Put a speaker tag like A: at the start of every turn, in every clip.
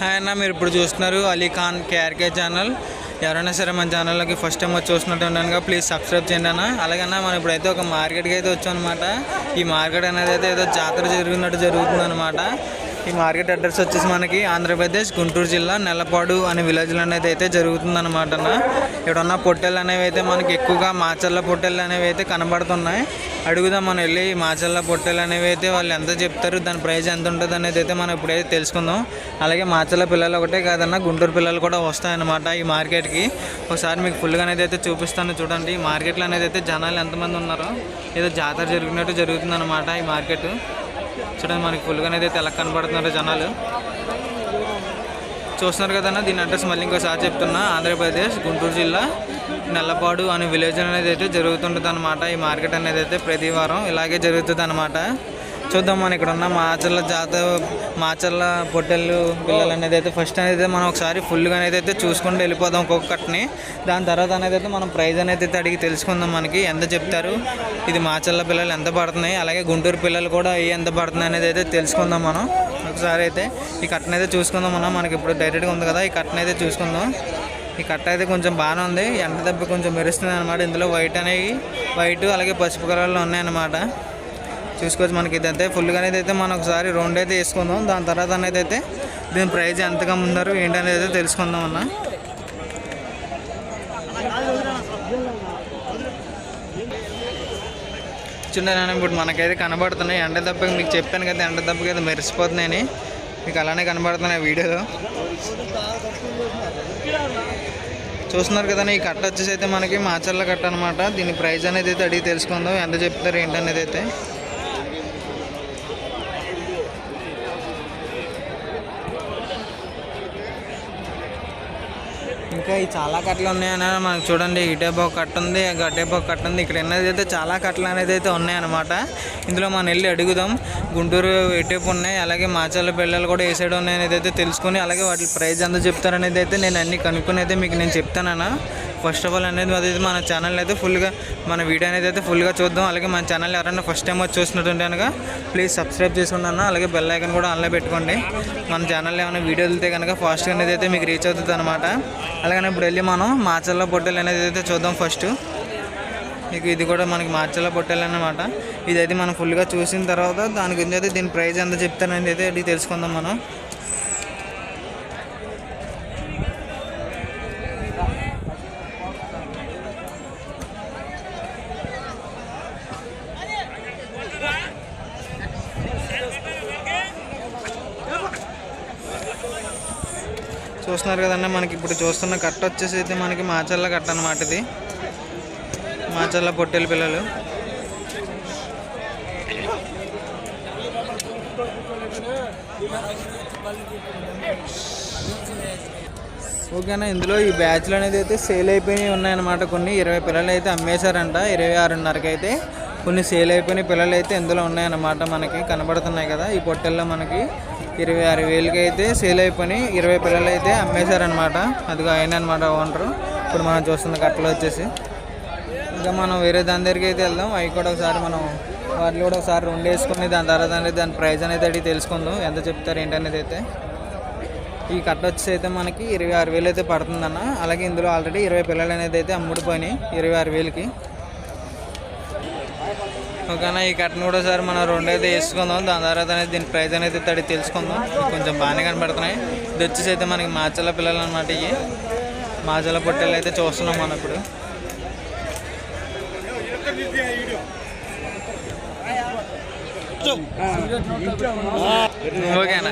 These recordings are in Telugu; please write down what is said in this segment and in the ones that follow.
A: హాయ్ అన్న మీరు ఇప్పుడు చూస్తున్నారు అలీ ఖాన్ కేఆర్కే ఛానల్. ఎవరైనా సరే మన ఛానల్లోకి ఫస్ట్ టైం వచ్చి చూసినట్టు ఉండగా ప్లీజ్ సబ్స్క్రైబ్ చేయండి అన్న. అలాగన్నా మనం ఇప్పుడైతే ఒక మార్కెట్కి అయితే వచ్చాం అనమాట ఈ మార్కెట్ అనేది అయితే ఏదో జాతర జరిగినట్టు జరుగుతుంది అనమాట ఈ మార్కెట్ అడ్రస్ వచ్చేసి మనకి ఆంధ్రప్రదేశ్ గుంటూరు జిల్లా నెల్లపాడు అనే విలేజ్లో అనేది అయితే జరుగుతుంది అనమాట అన్న. ఇక్కడ ఉన్న పొట్టెలు అనేవి అయితే మనకి ఎక్కువగా మాచర్ల పొట్టెలు అనేవి అయితే కనబడుతున్నాయి. అడుగుదాం మనం వెళ్ళి ఈ మాచర్ల పొట్టెలు అనేవి అయితే వాళ్ళు ఎంత చెప్తారు దాని ప్రైస్ ఎంత ఉంటుంది అనేది అయితే మనం ఇప్పుడైతే తెలుసుకుందాం. అలాగే మాచల్ల పిల్లలు ఒకటే కాదన్న గుంటూరు పిల్లలు కూడా వస్తాయన్నమాట ఈ మార్కెట్కి. ఒకసారి మీకు ఫుల్గా అనేది అయితే చూపిస్తాను చూడండి. ఈ మార్కెట్లో అనేది అయితే జనాలు ఎంతమంది ఉన్నారో ఏదో జాతర జరిగినట్టు జరుగుతుంది ఈ మార్కెట్. చూడండి మనకి ఫుల్గా అనేది అయితే ఎలా కనబడుతున్నారు జనాలు. చూస్తున్నారు కదన్నా దీని అడ్రస్ మళ్ళీ ఇంకోసారి చెప్తున్నా. ఆంధ్రప్రదేశ్ గుంటూరు జిల్లా నల్లపాడు అనే విలేజ్ అనేది అయితే జరుగుతుంటుంది అనమాట ఈ మార్కెట్ అనేది అయితే ప్రతి వారం ఇలాగే జరుగుతుంది అనమాట చూద్దాం మనం ఇక్కడ ఉన్న మాచర్ల జాత మాచర్ల పొట్టెళ్ళు పిల్లలు అనేది అయితే ఫస్ట్ అనేది మనం ఒకసారి ఫుల్గా అనేది అయితే చూసుకుంటూ వెళ్ళిపోదాం ఒక్కొక్కటిని దాని తర్వాత అనేది అయితే మనం ప్రైజ్ అనేది అయితే అడిగి తెలుసుకుందాం మనకి ఎంత చెప్తారు ఇది మాచర్ల పిల్లలు ఎంత పడుతున్నాయి అలాగే గుంటూరు పిల్లలు కూడా ఎంత పడుతున్నాయి అనేది అయితే తెలుసుకుందాం మనం. ఒకసారి అయితే ఈ కట్టను అయితే చూసుకుందాం మనం మనకి ఇప్పుడు డైరెక్ట్గా ఉంది కదా ఈ కట్టను అయితే చూసుకుందాం. ఈ కట్ట అయితే కొంచెం బాగానే ఉంది. ఎండ దెబ్బ కొంచెం మెరుస్తుంది అనమాట ఇందులో వైట్ అనేవి వైట్ అలాగే పసుపు కలర్లో ఉన్నాయన్నమాట. చూసుకోవచ్చు మనకి ఇదైతే. ఫుల్గా అనేది అయితే మనం ఒకసారి రౌండ్ అయితే వేసుకుందాం. దాని తర్వాత అనేది అయితే దీని ప్రైస్ ఎంతగా ఉందారు ఏంటనేది అయితే తెలుసుకుందాం అన్న. చూడండి ఇప్పుడు మనకైతే కనబడుతున్నాయి. ఎండ దెబ్బకి మీకు చెప్పాను కదా ఎండ దెబ్బకి అయితే మెరిసిపోతున్నాయని. మీకు అలానే కనబడుతున్నాయి వీడియోలో. చూస్తున్నారు కదా ఈ కట్ట వచ్చేసి అయితే మనకి మాచర్ల కట్ట అనమాట దీని ప్రైస్ అనేది అయితే అడిగి తెలుసుకుందాం. ఎంత చెప్తారు ఏంటనేది అయితే. ఇంకా ఈ చాలా కట్టలు ఉన్నాయన్న మనకు చూడండి ఇటేపు ఒక కట్ట ఉంది గట్టేపు ఒక కట్ట ఉంది. ఇక్కడ ఎన్నది అయితే చాలా కట్టలు అనేది అయితే ఉన్నాయన్నమాట. ఇందులో మనం వెళ్ళి అడుగుదాం. గుంటూరు ఎటేపు ఉన్నాయి అలాగే మాచాల పిల్లలు కూడా ఏ సైడ్ ఉన్నాయి అనేది అయితే తెలుసుకొని అలాగే వాటి ప్రైజ్ ఎంత చెప్తారనేది అయితే నేను అన్ని కనుక్కుని అయితే మీకు నేను చెప్తానన్నా. ఫస్ట్ ఆఫ్ ఆల్ అనేది అది మన ఛానల్ అయితే ఫుల్గా మన వీడియో అనేది అయితే ఫుల్గా చూద్దాం. అలాగే మన ఛానల్ ఎవరైనా ఫస్ట్ టైం వచ్చి చూసినట్టుంటే కనుక ప్లీజ్ సబ్స్క్రైబ్ చేసుకున్నాను. అలాగే బెల్ ఐకన్ కూడా ఆన్లో పెట్టుకోండి. మన ఛానల్లో ఏమైనా వీడియోలు వెళ్తే కనుక ఫాస్ట్గా అనేది అయితే మీకు రీచ్ అవుతుంది అనమాట అలాగే ఇప్పుడు వెళ్ళి మనం మాచల్ల పొట్టెలు అనేది అయితే చూద్దాం ఫస్ట్ మీకు ఇది కూడా మనకి మార్చల్లో పొట్టెలు ఇది ఇదైతే మనం ఫుల్గా చూసిన తర్వాత దాని గురించి అయితే దీని ప్రైస్ ఎంత చెప్తానని అయితే అడిగి తెలుసుకుందాం మనం. చూస్తున్నారు కదండి మనకి ఇప్పుడు చూస్తున్న కట్ట వచ్చేసి అయితే మనకి మాచల్ల కట్ట అనమాట ఇది. మాచల్ల పొట్టెల పిల్లలు. ఓకేనా ఇందులో ఈ బ్యాచ్లు అనేది అయితే సేల్ అయిపోయి ఉన్నాయన్నమాట కొన్ని. ఇరవై పిల్లలు అయితే అమ్మేశారంట ఇరవై ఆరున్నరకి అయితే కొన్ని సేల్ అయిపోయిన పిల్లలు అయితే ఇందులో ఉన్నాయన్నమాట మనకి కనబడుతున్నాయి కదా. ఈ పొట్టెల్లో మనకి ఇరవై ఆరు వేలకి అయితే సేల్ అయిపోయి ఇరవై పిల్లలు అయితే అమ్మేశారనమాట అదిగో ఆయన అనమాట ఓనరు ఇప్పుడు మనం చూస్తున్న కట్టలు వచ్చేసి. ఇంకా మనం వేరే దాని దగ్గరికి అయితే వెళ్దాం. అవి కూడా ఒకసారి మనం వాటిని కూడా ఒకసారి రెండు వేసుకుని దాని తర్వాత అనేది దాని ప్రైజ్ అనేది అడిగి తెలుసుకుందాం. ఎంత చెప్తారు ఏంటనేది అయితే. ఈ కట్ట వచ్చేసి అయితే మనకి ఇరవై ఆరు వేలు అయితే పడుతుందన్న. అలాగే ఇందులో ఆల్రెడీ ఇరవై పిల్లలు అనేది అయితే అమ్ముడిపోయినాయి ఇరవై ఆరు వేలకి. ఓకేనా ఈ కట్టను కూడా సార్ మనం రెండు అయితే వేసుకుందాం. దాని తర్వాత అనేది దీని ప్రైస్ అనేది తడి తెలుసుకుందాం. కొంచెం బాగానే కనబడుతున్నాయి. ఇది వచ్చేసి అయితే మనకి మాచల పిల్లలు అనమాట ఇవి. మాచల పొట్టెలు అయితే చూస్తున్నాం మనం ఇప్పుడు. ఓకేనా?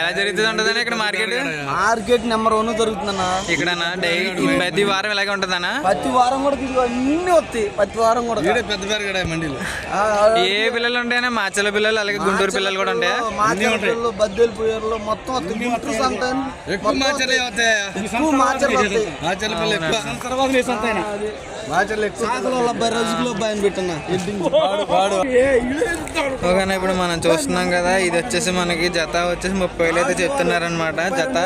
A: ఎలా జరుగుతుంది ఉంటుందన్నా ఇక్కడ మార్కెట్
B: మార్కెట్? నెంబర్ వన్ దొరుకుతుందన్న
A: ఇక్కడనా డైలీ ప్రతి వారం ఇలాగే ఉంటుందన్నా?
B: ప్రతి వారం కూడా అన్ని వస్తాయి. ప్రతి వారం కూడా.
C: పెద్ద పెరగడా మండీలు.
A: ఏ పిల్లలు ఉంటాయన్నా? మాచల పిల్లలు అలాగే గుంటూరు పిల్లలు కూడా ఉంటాయా?
B: పిల్లలు బద్దెలు పోయారు మొత్తం వస్తాయి. గుంటూరు సంత
C: ఎక్కువ మాచలే అవుతాయి
B: ఎక్కువ మాచర్లు వస్తాయి.
C: మాచల పిల్ల ఎక్కువ.
B: మాచర్లు
A: ఓకేనా ఇప్పుడు మనం చూస్తున్నాం కదా ఇది వచ్చేసి మనకి జత వచ్చేసి ముప్పై వేలు అయితే చెప్తున్నారనమాట జత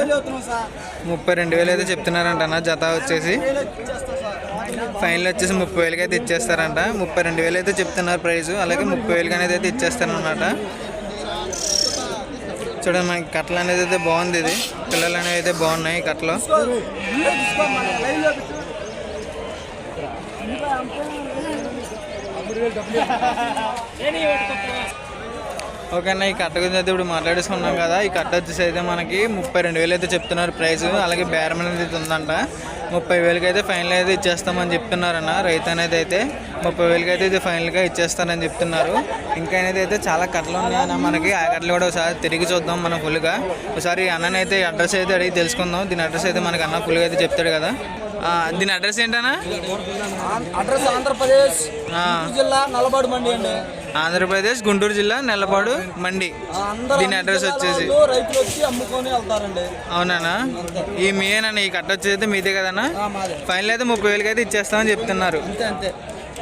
A: ముప్పై రెండు వేలు అయితే చెప్తున్నారంట అన్న జత వచ్చేసి. ఫైనల్ వచ్చేసి ముప్పై వేలకి అయితే ఇచ్చేస్తారంట. ముప్పై రెండు వేలు అయితే చెప్తున్నారు ప్రైస్ అలాగే ముప్పై వేలకి అనేది అయితే ఇచ్చేస్తారనమాట చూడండి మనకి కట్టలు అనేది అయితే బాగుంది ఇది. పిల్లలు అనేవి అయితే బాగున్నాయి ఈ ఓకే అన్న ఈ కట్ట గురించి అయితే ఇప్పుడు మాట్లాడేసుకున్నాం కదా. ఈ కట్ట వచ్చేసి అయితే మనకి ముప్పై రెండు వేలు అయితే చెప్తున్నారు ప్రైస్. అలాగే బేరం అనేది అయితే ఉందంట. ముప్పై వేలకి అయితే ఫైనల్ అయితే ఇచ్చేస్తామని చెప్తున్నారన్న. రైతు అనేది అయితే ముప్పై వేలకి అయితే ఇది ఫైనల్గా ఇచ్చేస్తారని చెప్తున్నారు. ఇంకా అనేది అయితే చాలా కట్టలు ఉన్నాయన్న. మనకి ఆ కట్టలు కూడా ఒకసారి తిరిగి చూద్దాం మనం ఫుల్గా ఒకసారి ఈ అన్నని అయితే అడ్రస్ అయితే అడిగి తెలుసుకుందాం. దీని అడ్రస్ అయితే మనకి అన్న ఫుల్గా అయితే చెప్తాడు కదా. దీని అడ్రస్ ఏంటన్నా?
B: అడ్రస్ ఆంధ్రప్రదేశ్
A: ఆ,
B: జిల్లా నల్లబాడు మండి అండి.
A: ఆంధ్రప్రదేశ్ గుంటూరు జిల్లా నెల్లపాడు మండి. దీని అడ్రస్ వచ్చేసి
B: రైతులు వచ్చి అమ్ముకొని వెళ్తారండి.
A: అవునా ఈ మీయేనన్న ఈ కట్ట వచ్చేది మీదే కదన్నా? ఫైనల్ అయితే ముప్పై వేలకి అయితే ఇచ్చేస్తామని చెప్తున్నారు.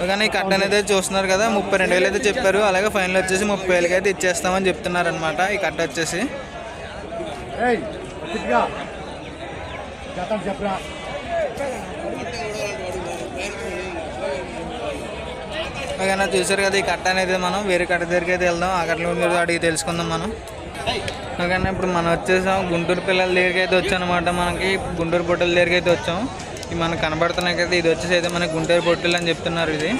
A: కానీ ఈ కట్ట అనేది అయితే చూస్తున్నారు కదా ముప్పై రెండు వేలు అయితే చెప్పారు. అలాగే ఫైనల్ వచ్చేసి ముప్పై వేలకి అయితే ఇచ్చేస్తామని చెప్తున్నారు అనమాట ఈ కట్ట వచ్చేసి. ఓకేనా చూసారు కదా ఈ కట్ట అనేది మనం వేరే కట్ట దగ్గరికి అయితే వెళ్దాం. అక్కడ నుండి అడిగి తెలుసుకుందాం మనం. ఓకేనా ఇప్పుడు మనం వచ్చేసాం గుంటూరు పిల్లల దగ్గరికి అయితే వచ్చామన్నమాట మనకి. గుంటూరు పొట్టెల దగ్గరికి అయితే వచ్చాం. ఇవి మనకు కనబడుతున్నాయి కదా ఇది వచ్చేసి అయితే మనకి గుంటూరు పొట్టెలు అని చెప్తున్నారు ఇది.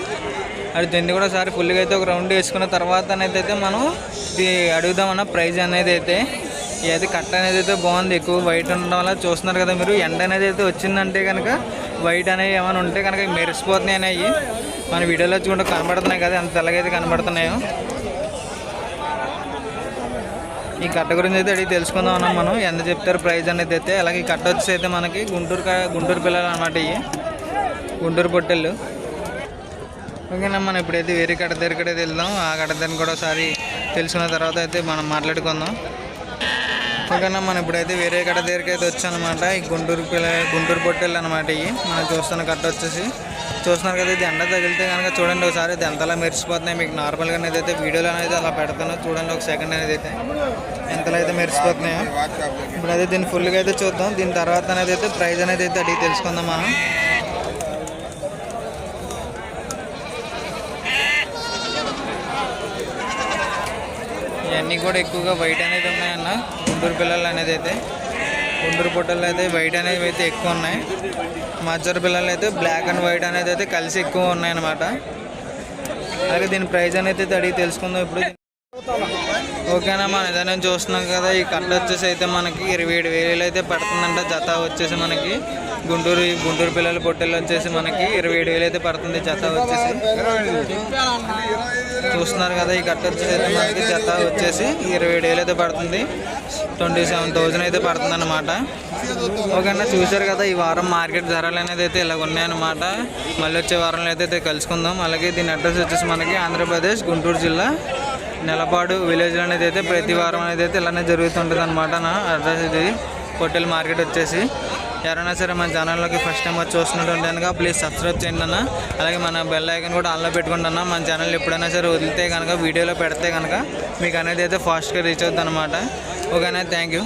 A: అది దీన్ని కూడా ఒకసారి ఫుల్గా అయితే ఒక రౌండ్ వేసుకున్న తర్వాత అనేది అయితే మనం ఇది అడుగుదామన్న ప్రైజ్ అనేది అయితే. ఇది కట్ట అనేది అయితే బాగుంది ఎక్కువ వైట్ ఉండడం వల్ల చూస్తున్నారు కదా మీరు ఎండ అనేది అయితే వచ్చిందంటే కనుక వైట్ అనేవి ఏమైనా ఉంటే కనుక మెరిసిపోతున్నాయి అనేవి మన వీడియోలో చూడండి కనబడుతున్నాయి కదా ఎంత తెల్లగైతే కనబడుతున్నాయో. ఈ కట్ట గురించి అయితే అడిగి తెలుసుకుందాం అన్నాం మనం. ఎంత చెప్తారు ప్రైస్ అనేది అయితే. అలాగే ఈ కట్ట వచ్చేసి అయితే మనకి గుంటూరు గుంటూరు పిల్లలు అనమాట ఇవి. గుంటూరు పొట్టెళ్ళు. ఓకేనా మనం ఇప్పుడైతే వేరే కట్ట దగ్గరికి అయితే వెళ్దాం. ఆ కట్ట దగ్గర కూడా ఒకసారి తెలుసుకున్న తర్వాత అయితే మనం మాట్లాడుకుందాం. ఓకేనా మనం ఇప్పుడైతే వేరే కట్ట దగ్గరికి అయితే వచ్చానమాట ఈ గుంటూరు పిల్ల గుంటూరు పొట్టెళ్ళు అనమాట ఇవి. మనం చూస్తున్న కట్ట వచ్చేసి. చూస్తున్నారు కదా ఇది ఎండ తగిలితే కనుక చూడండి ఒకసారి ఇది ఎంతలా మెరిసిపోతున్నాయి. మీకు నార్మల్గా అనేది అయితే వీడియోలో అనేది అలా పెడతాను. చూడండి ఒక సెకండ్ అనేది అయితే. ఎంతలో అయితే మెరిసిపోతున్నాయో. ఇప్పుడైతే దీన్ని ఫుల్గా అయితే చూద్దాం. దీని తర్వాత అనేది అయితే ప్రైస్ అనేది అయితే అడిగి తెలుసుకుందాం మనం. ఇవన్నీ కూడా ఎక్కువగా వైట్ అనేది ఉన్నాయన్న. గుంటూరు పిల్లలు అనేది అయితే గుంటూరు పొట్టలు అయితే వైట్ అనేవి అయితే ఎక్కువ ఉన్నాయి. మచ్చర్ పిల్లలు అయితే బ్లాక్ అండ్ వైట్ అనేది అయితే కలిసి ఎక్కువ ఉన్నాయన్నమాట అలాగే దీని ప్రైస్ అనేది అడిగి తెలుసుకుందాం ఇప్పుడు. ఓకేనా మన ఏదైనా చూస్తున్నాం కదా ఈ కట్ట వచ్చేసి అయితే మనకి ఇరవై ఏడు వేలు అయితే పడుతుందంట జత వచ్చేసి మనకి. గుంటూరు గుంటూరు పిల్లల పొట్టెలు వచ్చేసి మనకి ఇరవై ఏడు వేలు అయితే పడుతుంది జత వచ్చేసి. చూస్తున్నారు కదా ఈ కట్ట వచ్చేసి మనకి జత వచ్చేసి ఇరవై ఏడు వేలు అయితే పడుతుంది. ట్వంటీ సెవెన్ థౌజండ్ అయితే పడుతుంది అనమాట ఓకేనా చూశారు కదా ఈ వారం మార్కెట్ ధరలు అనేది అయితే ఇలా ఉన్నాయన్నమాట. మళ్ళీ వచ్చే వారంలో అయితే అయితే కలుసుకుందాం. అలాగే దీని అడ్రస్ వచ్చేసి మనకి ఆంధ్రప్రదేశ్ గుంటూరు జిల్లా. నెలపాడు విలేజ్ అనేది అయితే ప్రతి వారం అనేది అయితే ఇలానే జరుగుతుంటుంది అనమాట నా అడ్రస్ ఇది. పొట్టెల మార్కెట్ వచ్చేసి. ఎవరైనా సరే మన ఛానల్లోకి ఫస్ట్ టైం వచ్చి చూస్తున్నట్టు కనుక ప్లీజ్ సబ్స్క్రైబ్ చేయండి అన్న. అలాగే మన బెల్ ఐకన్ కూడా ఆన్లో పెట్టుకోండి అన్న. మన ఛానల్ ఎప్పుడైనా సరే వదిలితే కనుక వీడియోలో పెడితే కనుక మీకు అనేది అయితే ఫాస్ట్గా రీచ్ అవుతుంది అనమాట ఓకేనా థ్యాంక్ యూ